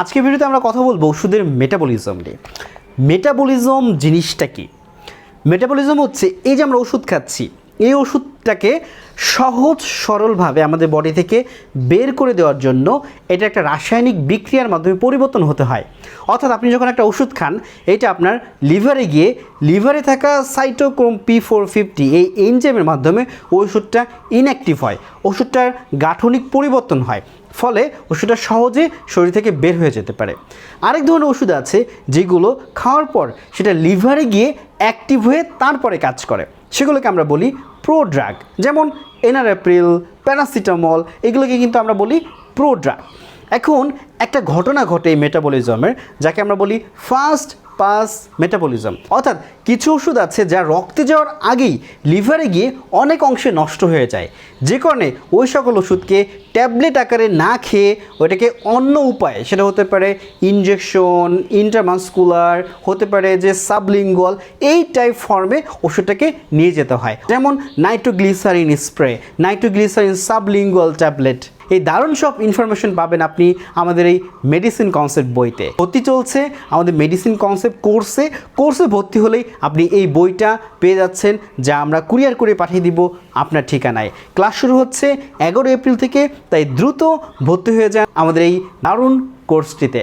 আজকে ভিডিওতে আমরা কথা বলব ওষুধের মেটাবলিজম নিয়ে। মেটাবলিজম জিনিসটা কি? মেটাবলিজম হচ্ছে এই যে আমরা ওষুধ খাচ্ছি এই ওষুধটাকে সহজ, সরলভাবে আমাদের বডি থেকে বের করে দেওয়ার জন্য এটা একটা রাসায়নিক বিক্রিয়ার মাধ্যমে পরিবর্তন হতে হয়। অর্থাৎ আপনি যখন একটা ওষুধ খান, এটা আপনার লিভারে গিয়ে, লিভারে থাকা সাইটোক্রোম পি ফোর ফিফটি এই এনজেমের মাধ্যমে ওষুধটা ইনঅ্যাক্টিভ হয়, ওষুধটার গাঠনিক পরিবর্তন হয়, ফলে ওষুধটা সহজে শরীর থেকে বের হয়ে যেতে পারে। আরেক ধরনের ওষুধ আছে যেগুলো খাওয়ার পর সেটা লিভারে গিয়ে অ্যাক্টিভ হয়ে তারপরে কাজ করে। সেগুলোকে আমরা বলি প্রো ড্রাগ যেমন এনারেপ্রিল, প্যারাসিটামল, এগুলোকে কিন্তু আমরা বলি প্রো ড্রাগ এখন একটা ঘটনা ঘটে মেটাবলিজমের, যাকে আমরা বলি ফার্স্ট পাস মেটাবলিজম অর্থাৎ কিছু ওষুধ আছে যা রক্তে যাওয়ার আগেই লিভারে গিয়ে অনেক অংশে নষ্ট হয়ে যায়। যে কারণে ওই সকল ওষুধকে ট্যাবলেট আকারে না খেয়ে ওইটাকে অন্য উপায়ে, সেটা হতে পারে ইনজেকশন ইন্টারমাস্কুলার হতে পারে যে সাবলিঙ্গুয়াল এই টাইপ ফর্মে ওষুধটাকে নিয়ে যেতে হয়। যেমন nitroglycerin spray nitroglycerin sublingual tablet এই দারুণ সব ইনফরমেশন পাবেন আপনি আমাদের এই মেডিসিন কনসেপ্ট বইতে। ভর্তি চলছে আমাদের মেডিসিন কনসেপ্ট কোর্সে কোর্সে ভর্তি হলেই আপনি এই বইটা পেয়ে যাচ্ছেন, যা আমরা কুরিয়ার করে পাঠিয়ে দিব আপনার ঠিকানায়। ক্লাস শুরু হচ্ছে এগারো এপ্রিল থেকে, তাই দ্রুত ভর্তি হয়ে যান আমাদের এই দারুণ কোর্সটিতে